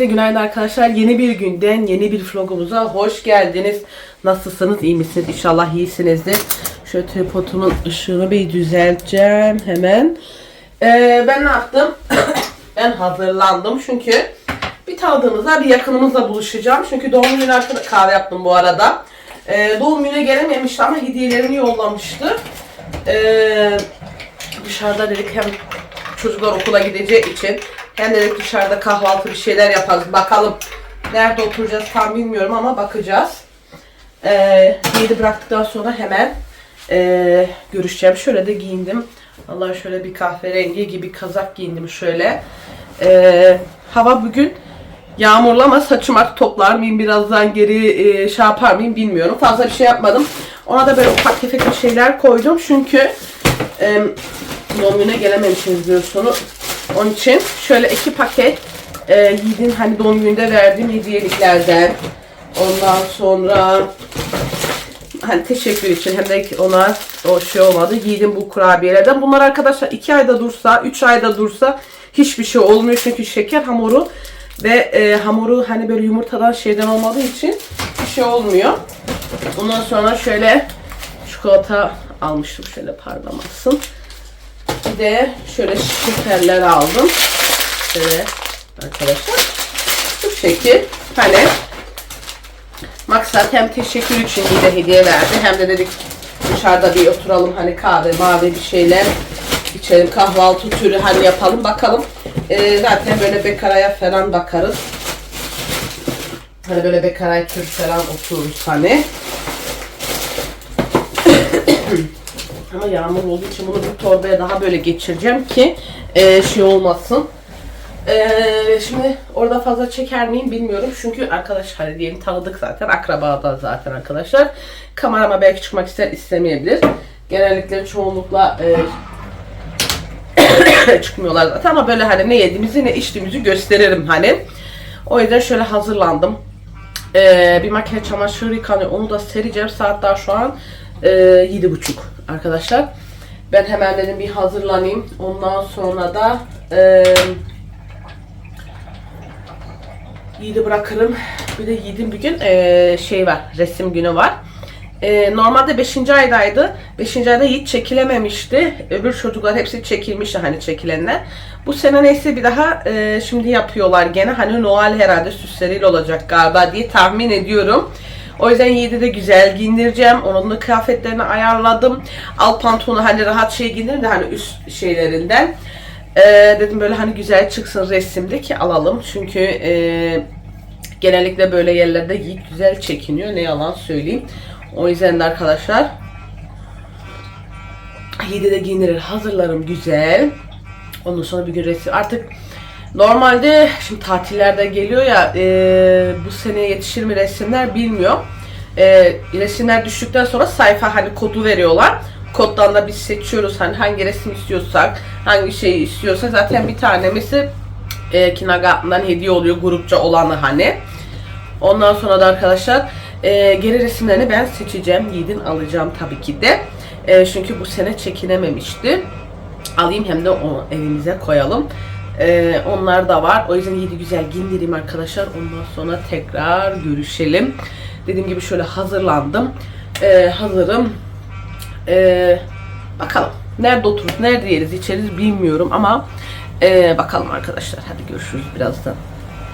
Hepinize günaydın arkadaşlar. Yeni bir günden yeni bir vlogumuza hoş geldiniz. Nasılsınız? iyi misiniz? İnşallah iyisinizdir. Şöyle tripodumun ışığını bir düzelteceğim hemen. Ee, ben ne yaptım? ben hazırlandım çünkü bir tanıdığımızla bir yakınımızla buluşacağım. Çünkü doğum günü arkada kahve yaptım bu arada. Ee, doğum gününe gelememişti ama hediyelerini yollamıştı. Ee, dışarıda dedik hem çocuklar okula gideceği için dedik dışarıda kahvaltı bir şeyler yaparız. Bakalım nerede oturacağız tam bilmiyorum ama bakacağız. Ee, yedi bıraktıktan sonra hemen ee, görüşeceğim. Şöyle de giyindim. Allah şöyle bir kahverengi gibi kazak giyindim şöyle. Ee, hava bugün yağmurlu ama saçım artık toplar mıyım birazdan geri e, şey yapar mıyım bilmiyorum. Fazla bir şey yapmadım. Ona da böyle ufak tefek bir şeyler koydum çünkü e, doğum gününe gelememişsiniz diyorsunuz. Onun için şöyle iki paket e, Yiğit'in hani doğum gününde verdiğim hediyeliklerden ondan sonra hani teşekkür için hem de ona o şey olmadı. Yiğit'in bu kurabiyelerden. Bunlar arkadaşlar 2 ayda dursa, 3 ayda dursa hiçbir şey olmuyor. Çünkü şeker hamuru ve e, hamuru hani böyle yumurtadan şeyden olmadığı için bir şey olmuyor. Ondan sonra şöyle çikolata almıştım. Şöyle parlamasın. De şöyle şekerler aldım. Şöyle arkadaşlar. Bu şekil. Hani maksat hem teşekkür için bir de hediye verdi. Hem de dedik dışarıda bir oturalım hani kahve mavi bir şeyler içelim kahvaltı türü hani yapalım bakalım. Ee, zaten böyle bekaraya falan bakarız. Hani böyle bekaraya tür falan otururuz hani. Ama yağmur olduğu için bunu bir torbaya daha böyle geçireceğim ki e, şey olmasın. E, şimdi orada fazla çeker miyim bilmiyorum. Çünkü arkadaşlar hani diyelim tanıdık zaten. Akrabada zaten arkadaşlar. Kamerama belki çıkmak ister istemeyebilir. Genellikle çoğunlukla e, çıkmıyorlar zaten ama böyle hani ne yediğimizi ne içtiğimizi gösteririm hani. O yüzden şöyle hazırlandım. Ee, bir makine çamaşırı yıkanıyor. Onu da sereceğim. Saat daha şu an e, yedi buçuk arkadaşlar. Ben hemen dedim bir hazırlanayım. Ondan sonra da e, Yiğit'i bırakırım. Bir de Yiğit'in bir gün e, şey var. Resim günü var. E, normalde 5. aydaydı. 5. ayda Yiğit çekilememişti. Öbür çocuklar hepsi çekilmişti hani çekilenler. Bu sene neyse bir daha e, şimdi yapıyorlar gene. Hani Noel herhalde süsleriyle olacak galiba diye tahmin ediyorum. O yüzden Yiğit'i de güzel giyindireceğim. Onun kıyafetlerini ayarladım. Alt pantolonu hani rahat şey giyindirim de hani üst şeylerinden. Ee, dedim böyle hani güzel çıksın resimde ki alalım. Çünkü e, genellikle böyle yerlerde Yiğit güzel çekiniyor. Ne yalan söyleyeyim. O yüzden de arkadaşlar Yiğit'i de giyinirir hazırlarım güzel. Ondan sonra bir gün resim. Artık normalde şimdi tatillerde geliyor ya e, bu seneye yetişir mi resimler bilmiyorum. E, resimler düştükten sonra sayfa hani kodu veriyorlar. Koddan da biz seçiyoruz hani hangi resim istiyorsak, hangi şeyi istiyorsak zaten bir tanemizi e, Kindergarten'dan hediye oluyor grupça olanı hani. Ondan sonra da arkadaşlar e, geri resimlerini ben seçeceğim. Yiğit'in alacağım tabii ki de. E, çünkü bu sene çekinememişti. Alayım hem de onu evimize koyalım. E, onlar da var. O yüzden Yiğit'i güzel giyindireyim arkadaşlar. Ondan sonra tekrar görüşelim. Dediğim gibi şöyle hazırlandım. E, hazırım. E, bakalım. Nerede otururuz, nerede yeriz, içeriz bilmiyorum ama e, bakalım arkadaşlar. Hadi görüşürüz birazdan.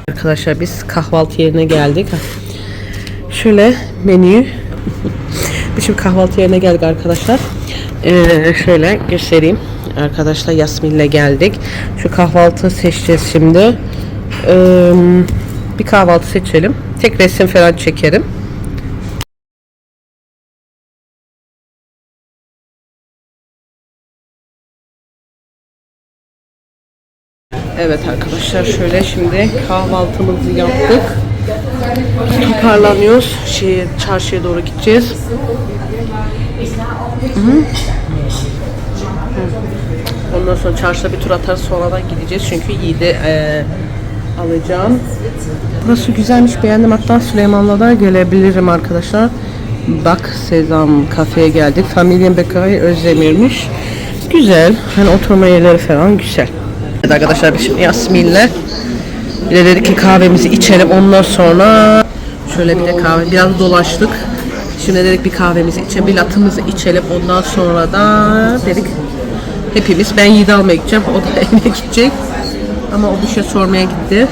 Arkadaşlar biz kahvaltı yerine geldik. Şöyle menüyü biz şimdi kahvaltı yerine geldik arkadaşlar. Ee, şöyle göstereyim. Arkadaşlar Yasmin'le geldik. Şu kahvaltı seçeceğiz şimdi. Ee, bir kahvaltı seçelim. Tek resim falan çekerim. Evet arkadaşlar şöyle şimdi kahvaltımızı yaptık. Toparlanıyoruz. Şeye, çarşıya doğru gideceğiz. Hı -hı. Ondan sonra çarşıda bir tur atarız sonradan gideceğiz çünkü Yiğit'i e, alacağım. Burası güzelmiş beğendim hatta Süleyman'la da gelebilirim arkadaşlar. Bak Sezam kafeye geldik. Familyen Bekay Özdemir'miş. Güzel. Hani oturma yerleri falan güzel. Evet arkadaşlar biz şimdi Yasmin'le Bir de dedik ki kahvemizi içelim ondan sonra şöyle bir de kahve biraz dolaştık. Şimdi dedik bir kahvemizi içelim, bir latımızı içelim. Ondan sonra da dedik hepimiz ben Yiğit'i almaya gideceğim. O da evine gidecek. Ama o bir şey sormaya gitti.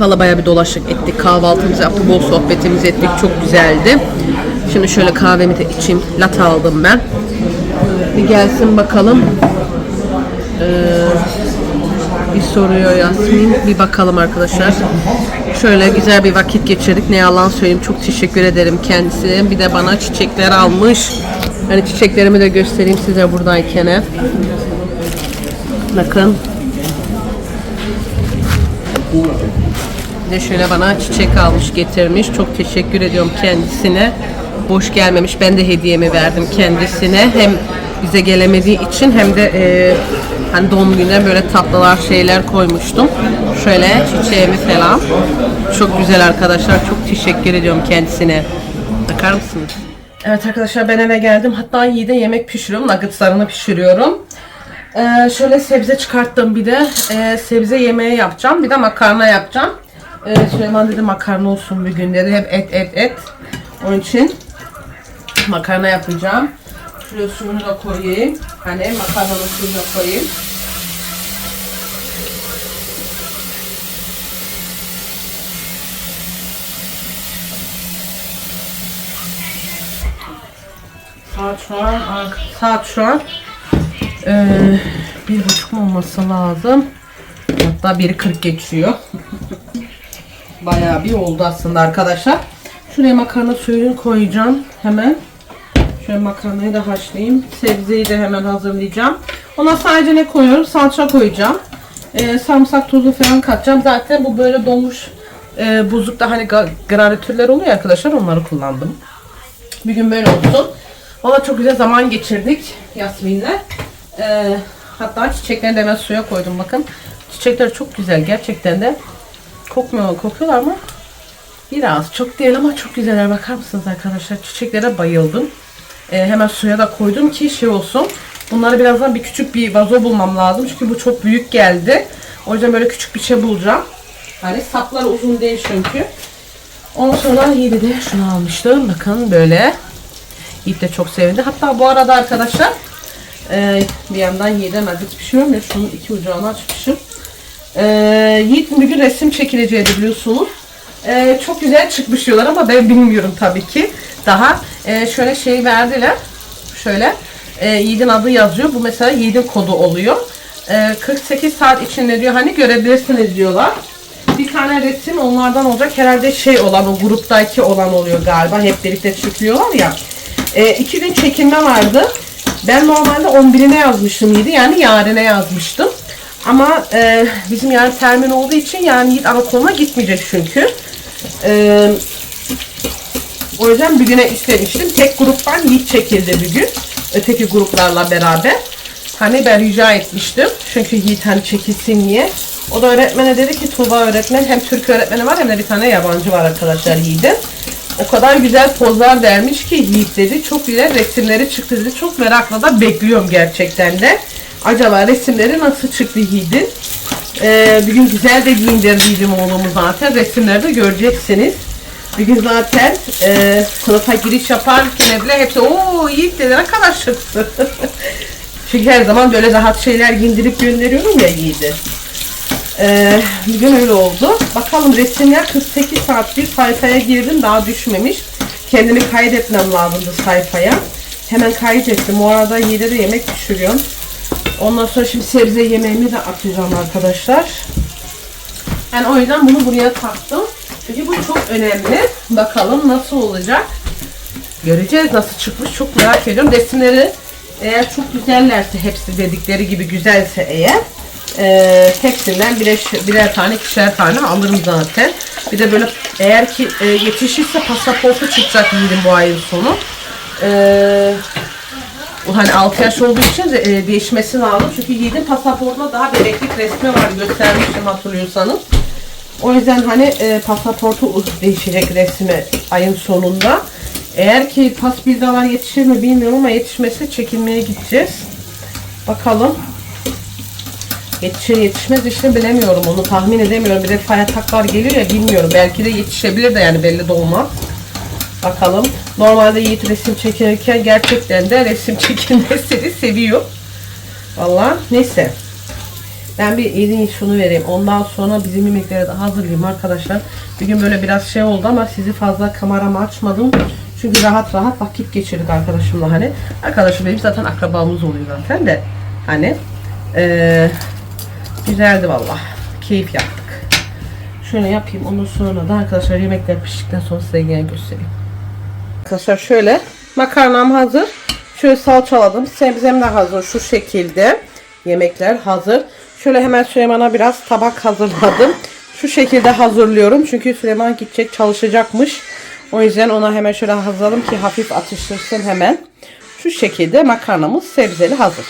Valla bayağı bir dolaştık ettik. Kahvaltımızı yaptık, bol sohbetimizi ettik. Çok güzeldi. Şimdi şöyle kahvemi de içeyim. Latte aldım ben. Bir gelsin bakalım. Bir soruyor Yasmin. Bir bakalım arkadaşlar. Şöyle güzel bir vakit geçirdik. Ne yalan söyleyeyim. Çok teşekkür ederim kendisine. Bir de bana çiçekler almış. Hani çiçeklerimi de göstereyim size buradayken. Bakın. Bir de şöyle bana çiçek almış getirmiş. Çok teşekkür ediyorum kendisine. Boş gelmemiş. Ben de hediyemi verdim kendisine. Hem bize gelemediği için hem de e, hani doğum gününe böyle tatlılar şeyler koymuştum. Şöyle çiçeğimi falan. Çok güzel arkadaşlar. Çok teşekkür ediyorum kendisine. Bakar mısınız? Evet arkadaşlar ben eve geldim. Hatta Yiğit'e yemek pişiriyorum. Nuggetslarını pişiriyorum. Ee, şöyle sebze çıkarttım bir de. Ee, sebze yemeği yapacağım. Bir de makarna yapacağım. Ee, Süleyman dedi makarna olsun bir gün dedi. Hep et et et. Onun için makarna yapacağım. Şuraya suyunu da koyayım. Hani makarnanın suyunu da koyayım. Saat şu an saat şu an eee, bir buçuk olması lazım. Hatta biri 40 geçiyor. Bayağı bir oldu aslında arkadaşlar. Şuraya makarna suyunu koyacağım hemen. Şöyle makarnayı da haşlayayım. Sebzeyi de hemen hazırlayacağım. Ona sadece ne koyuyorum? Salça koyacağım. Ee, sarımsak tuzu falan katacağım. Zaten bu böyle donmuş e, buzlukta hani garnitürler oluyor arkadaşlar. Onları kullandım. Bir gün böyle olsun. Valla çok güzel zaman geçirdik Yasmin'le. Ee, hatta çiçekleri de hemen suya koydum bakın. Çiçekler çok güzel gerçekten de. Kokmuyor, kokuyorlar mı? Biraz çok değil ama çok güzeller bakar mısınız arkadaşlar? Çiçeklere bayıldım. Ee, hemen suya da koydum ki şey olsun. Bunları birazdan bir küçük bir vazo bulmam lazım. Çünkü bu çok büyük geldi. O yüzden böyle küçük bir şey bulacağım. Hani sapları uzun değil çünkü. Ondan sonra Yiğit'e de şunu almıştım. Bakın böyle. Yiğit de çok sevindi. Hatta bu arada arkadaşlar e, bir yandan nugget pişiriyorum ya. Şunun iki ucunu açmışım. E, Yiğit bir resim çekileceğiydi biliyorsunuz. E, çok güzel çıkmış diyorlar ama ben bilmiyorum tabii ki. Daha e, şöyle şey verdiler. Şöyle e, Yiğit'in adı yazıyor. Bu mesela Yiğit'in kodu oluyor. E, 48 saat içinde diyor hani görebilirsiniz diyorlar. Bir tane resim onlardan olacak. Herhalde şey olan o gruptaki olan oluyor galiba. Hep birlikte çıkıyorlar ya. E, iki gün çekilme vardı. Ben normalde 11'ine yazmıştım Yiğit'i. Yani yarine yazmıştım. Ama e, bizim yarın termin olduğu için yani Yiğit anaokuluna gitmeyecek çünkü. E, o yüzden bir güne istemiştim. Tek gruptan Yiğit çekildi bir gün. Öteki gruplarla beraber. Hani ben rica etmiştim. Çünkü Yiğit hani çekilsin diye. O da öğretmene dedi ki Tuğba öğretmen hem Türk öğretmeni var hem de bir tane yabancı var arkadaşlar Yiğit'in. O kadar güzel pozlar vermiş ki Yiğit dedi. Çok güzel resimleri çıktı dedi. Çok merakla da bekliyorum gerçekten de. Acaba resimleri nasıl çıktı Yiğit'in? Ee, bir gün güzel de giyindirdiydim oğlumu zaten. Resimleri de göreceksiniz. Bir gün zaten e, sınıfa giriş yaparken bile hepsi ooo Yiğit dedi ne kadar şıksın. Çünkü her zaman böyle rahat şeyler giyindirip gönderiyorum ya Yiğit'i. Ee, bir gün öyle oldu. Bakalım resimler 48 saat bir sayfaya girdim daha düşmemiş. Kendimi kaydetmem lazımdı sayfaya. Hemen kaydettim. O arada Yiğit'e de yemek pişiriyorum. Ondan sonra şimdi sebze yemeğimi de atacağım arkadaşlar. Yani o yüzden bunu buraya taktım. Çünkü bu çok önemli. Bakalım nasıl olacak. Göreceğiz nasıl çıkmış. Çok merak ediyorum. Resimleri eğer çok güzellerse hepsi dedikleri gibi güzelse eğer e, hepsinden birer, birer tane ikişer tane alırım zaten. Bir de böyle eğer ki e, yetişirse pasaportu çıkacak yiğidim bu ayın sonu. E, hani 6 yaş olduğu için e, değişmesi lazım. Çünkü Yiğit'in pasaportuna daha bebeklik resmi var göstermiştim hatırlıyorsanız. O yüzden hani e, pasaportu değişecek resmi ayın sonunda. Eğer ki pas bildalar yetişir mi bilmiyorum ama yetişmesi çekilmeye gideceğiz. Bakalım. Yetişir yetişmez işte bilemiyorum onu tahmin edemiyorum. Bir de fay ataklar geliyor ya bilmiyorum. Belki de yetişebilir de yani belli de olmaz. Bakalım. Normalde Yiğit resim çekirken gerçekten de resim çekilmesini seviyor. Valla neyse. Ben bir elini şunu vereyim. Ondan sonra bizim yemekleri de hazırlayayım arkadaşlar. Bir gün böyle biraz şey oldu ama sizi fazla kameramı açmadım. Çünkü rahat rahat vakit geçirdik arkadaşımla hani. Arkadaşım benim zaten akrabamız oluyor zaten de. Hani eee güzeldi valla. Keyif yaptık. Şöyle yapayım. Ondan sonra da arkadaşlar yemekler piştikten sonra size yine göstereyim. Arkadaşlar şöyle makarnam hazır. Şöyle salçaladım. Sebzem de hazır şu şekilde. Yemekler hazır. Şöyle hemen Süleyman'a biraz tabak hazırladım. Şu şekilde hazırlıyorum. Çünkü Süleyman gidecek çalışacakmış. O yüzden ona hemen şöyle hazırladım ki hafif atıştırsın hemen. Şu şekilde makarnamız sebzeli hazır.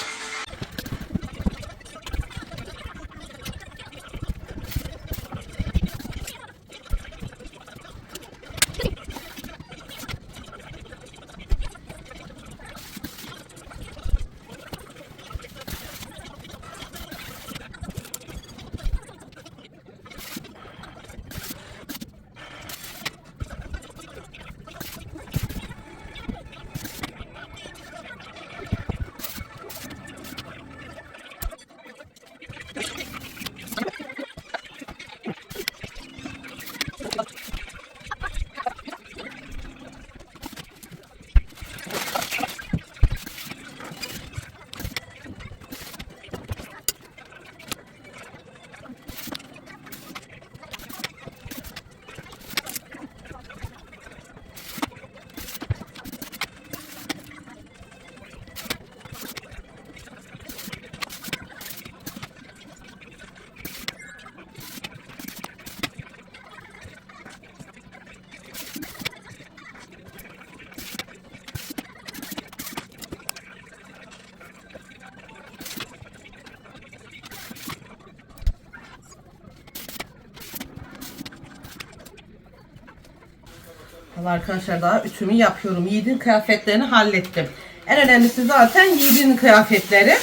Valla arkadaşlar daha ütümü yapıyorum. Yiğit'in kıyafetlerini hallettim. En önemlisi zaten Yiğit'in kıyafetleri.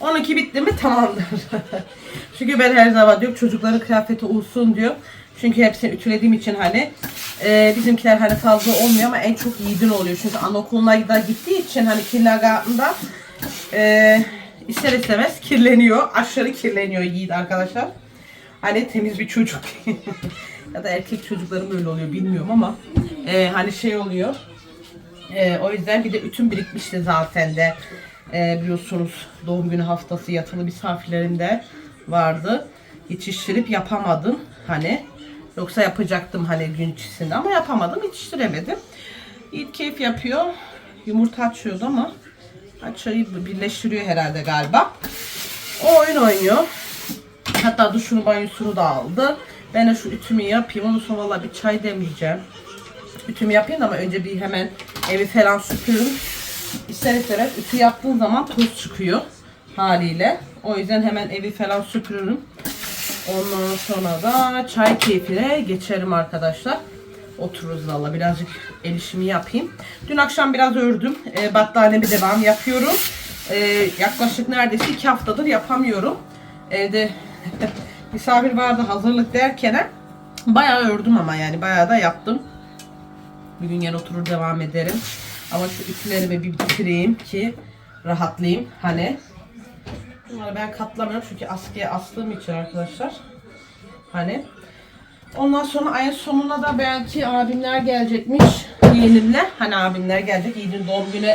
Onunki bitti mi tamamdır. Çünkü ben her zaman diyorum çocukların kıyafeti olsun diyor. Çünkü hepsini ütülediğim için hani e, bizimkiler hani fazla olmuyor ama en çok Yiğit'in oluyor. Çünkü anaokuluna da gittiği için hani kindergarten'da e, ister istemez kirleniyor. Aşırı kirleniyor Yiğit arkadaşlar. Hani temiz bir çocuk. ya da erkek çocuklarım öyle oluyor bilmiyorum ama e, hani şey oluyor. E, o yüzden bir de ütüm birikmişti zaten de e, biliyorsunuz doğum günü haftası yatılı misafirlerimde vardı. Yetiştirip yapamadım hani. Yoksa yapacaktım hani gün içerisinde ama yapamadım yetiştiremedim. İyi keyif yapıyor. Yumurta açıyordu ama açayı birleştiriyor herhalde galiba. O oyun oynuyor. Hatta duşunu banyosunu da aldı. Ben de şu ütümü yapayım. Ondan sonra bir çay demleyeceğim. Ütümü yapayım ama önce bir hemen evi falan süpürürüm. İster istemez ütü yaptığın zaman toz çıkıyor haliyle. O yüzden hemen evi falan süpürürüm. Ondan sonra da çay keyfine geçerim arkadaşlar. Otururuz valla birazcık el işimi yapayım. Dün akşam biraz ördüm. E, battaniyemi devam yapıyorum. E, yaklaşık neredeyse iki haftadır yapamıyorum. Evde misafir vardı hazırlık derken bayağı ördüm ama yani bayağı da yaptım. Bir gün yine oturur devam ederim. Ama şu ütülerimi bir bitireyim ki rahatlayayım. Hani bunları ben katlamıyorum çünkü askıya astığım için arkadaşlar. Hani ondan sonra ayın sonuna da belki abimler gelecekmiş yeğenimle. Hani abimler gelecek. Yiğit'in doğum günü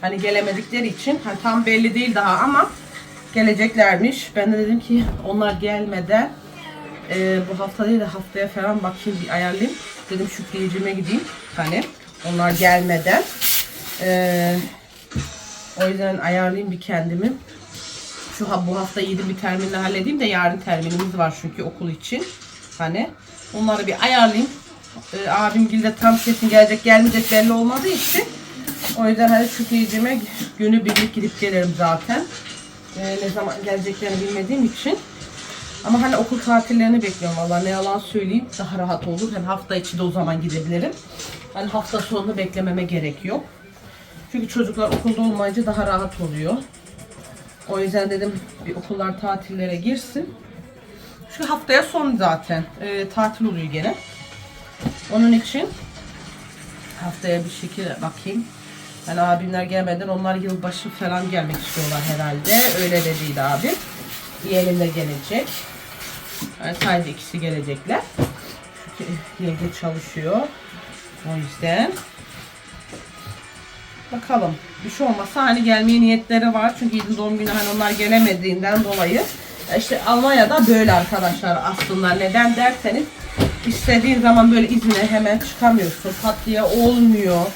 hani gelemedikleri için hani tam belli değil daha ama geleceklermiş. Ben de dedim ki onlar gelmeden e, bu hafta değil de haftaya falan bakayım bir ayarlayayım. Dedim Şükriyeciğime gideyim. Hani onlar gelmeden. E, o yüzden ayarlayayım bir kendimi. Şu ha, bu hafta yedi bir terminle halledeyim de yarın terminimiz var çünkü okul için. Hani onları bir ayarlayayım. E, abim de tam kesin gelecek gelmeyecek belli olmadığı için. O yüzden hani Şükriyeciğime günü birlik gidip gelirim zaten. E, ne zaman geleceklerini bilmediğim için. Ama hani okul tatillerini bekliyorum valla ne yalan söyleyeyim daha rahat olur. Hem hafta içi de o zaman gidebilirim. Hani hafta sonunu beklememe gerek yok. Çünkü çocuklar okulda olmayınca daha rahat oluyor. O yüzden dedim bir okullar tatillere girsin. Şu haftaya son zaten. Ee, tatil oluyor gene. Onun için haftaya bir şekilde bakayım. Yani abimler gelmeden onlar yılbaşı falan gelmek istiyorlar herhalde. Öyle dediydi abi. Yeğenim gelecek. Yani sadece ikisi gelecekler. Çünkü yenge çalışıyor. O yüzden. Bakalım. Bir şey olmasa hani gelmeye niyetleri var. Çünkü Yiğit'in doğum günü hani onlar gelemediğinden dolayı. İşte Almanya'da böyle arkadaşlar aslında. Neden derseniz istediğin zaman böyle izine hemen çıkamıyorsun. Tatlıya olmuyor.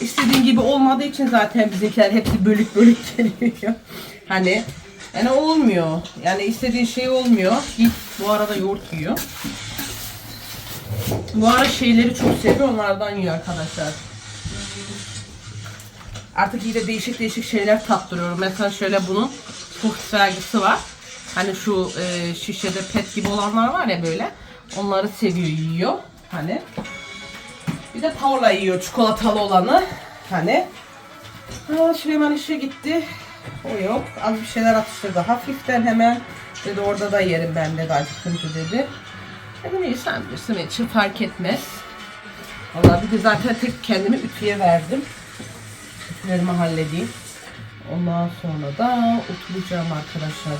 İstediğin gibi olmadığı için zaten bizimkiler hepsi bölük bölük geliyor. hani yani olmuyor. Yani istediğin şey olmuyor. Yiğit bu arada yoğurt yiyor. Bu ara şeyleri çok seviyor. Onlardan yiyor arkadaşlar. Artık yine değişik değişik şeyler tattırıyorum. Mesela şöyle bunun fuht vergisi var. Hani şu e, şişede pet gibi olanlar var ya böyle. Onları seviyor, yiyor. Hani. Bir de tavla yiyor çikolatalı olanı. Hani. Ha, Süleyman işe gitti. O yok. Az bir şeyler atıştırdı. Hafiften hemen. Dedi orada da yerim ben de acıkınca dedi. Dedim iyi sen bilirsin için fark etmez. Vallahi bir de zaten tek kendimi ütüye verdim. Ütülerimi halledeyim. Ondan sonra da oturacağım arkadaşlar.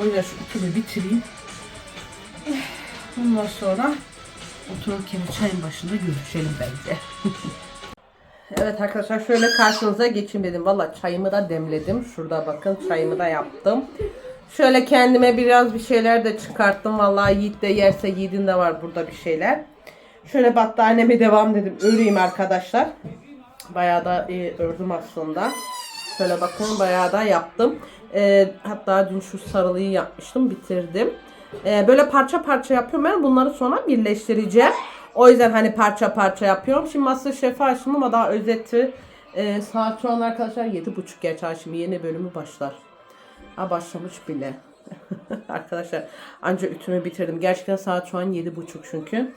O yüzden şu ütümü bitireyim. Ondan sonra otururken çayın başında görüşelim bence. evet arkadaşlar şöyle karşınıza geçeyim dedim. Valla çayımı da demledim. Şurada bakın çayımı da yaptım. Şöyle kendime biraz bir şeyler de çıkarttım. Vallahi Yiğit de yerse Yiğit'in de var burada bir şeyler. Şöyle battaniyeme devam dedim. Öreyim arkadaşlar. Bayağı da e, ördüm aslında. Şöyle bakın bayağı da yaptım. E, hatta dün şu sarılıyı yapmıştım. Bitirdim. E, böyle parça parça yapıyorum ben. Bunları sonra birleştireceğim. O yüzden hani parça parça yapıyorum. Şimdi Masterchef'i açtım ama daha özeti e, saat şu an arkadaşlar 7.30 geçer. Şimdi yeni bölümü başlar. Ha başlamış bile. Arkadaşlar anca ütümü bitirdim. Gerçekten saat şu an 7.30 çünkü.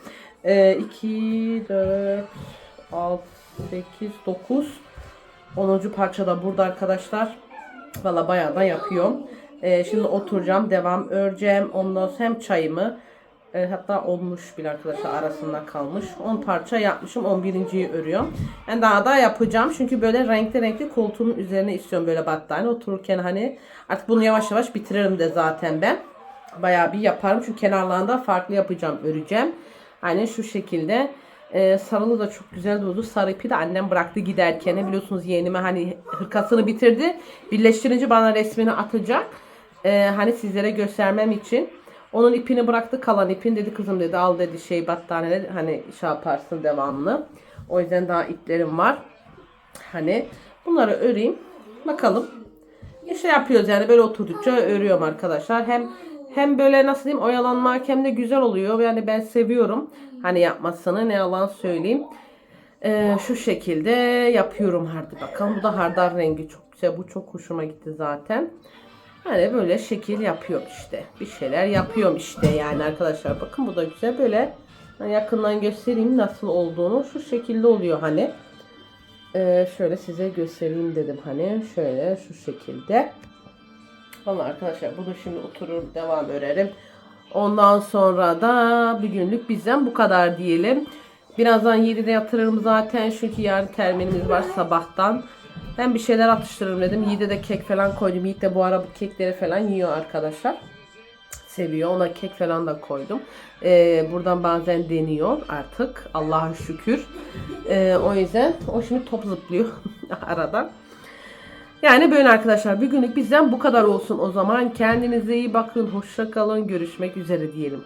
Ee, 2, 4, 6, 8, 9. 10. parça da burada arkadaşlar. Valla bayağı da yapıyorum. Ee, şimdi oturacağım. Devam öreceğim. Ondan sonra hem çayımı e, hatta olmuş bile arkadaşlar arasında kalmış. 10 parça yapmışım. 11.yi örüyorum. Yani daha da yapacağım. Çünkü böyle renkli renkli koltuğumun üzerine istiyorum böyle battaniye otururken hani artık bunu yavaş yavaş bitiririm de zaten ben. Bayağı bir yaparım. Çünkü kenarlarında farklı yapacağım, öreceğim. Hani şu şekilde. Ee, sarılı da çok güzel durdu. Sarı ipi de annem bıraktı giderken. Biliyorsunuz yeğenime hani hırkasını bitirdi. Birleştirince bana resmini atacak. Ee, hani sizlere göstermem için. Onun ipini bıraktı kalan ipin dedi kızım dedi al dedi şey battaniye hani şey yaparsın devamlı. O yüzden daha iplerim var. Hani bunları öreyim. Bakalım. İşte yapıyoruz yani böyle oturdukça örüyorum arkadaşlar. Hem hem böyle nasıl diyeyim oyalanmak hem de güzel oluyor. Yani ben seviyorum hani yapmasını ne yalan söyleyeyim. Ee, şu şekilde yapıyorum hadi bakalım. Bu da hardal rengi çok güzel. Bu çok hoşuma gitti zaten. Hani böyle şekil yapıyorum işte. Bir şeyler yapıyorum işte yani arkadaşlar. Bakın bu da güzel böyle hani yakından göstereyim nasıl olduğunu. Şu şekilde oluyor hani. Ee, şöyle size göstereyim dedim hani. Şöyle şu şekilde. Vallahi arkadaşlar bunu şimdi oturur devam örerim. Ondan sonra da bir günlük bizden bu kadar diyelim. Birazdan 7'de yatırırım zaten çünkü yarın terminimiz var sabahtan. Ben bir şeyler atıştırırım dedim. Yiğit'e de kek falan koydum. Yiğit de bu ara bu kekleri falan yiyor arkadaşlar. Seviyor. Ona kek falan da koydum. Ee, buradan bazen deniyor artık. Allah'a şükür. Ee, o yüzden o şimdi top zıplıyor aradan. Yani böyle arkadaşlar bir günlük bizden bu kadar olsun o zaman. Kendinize iyi bakın. Hoşça kalın. Görüşmek üzere diyelim.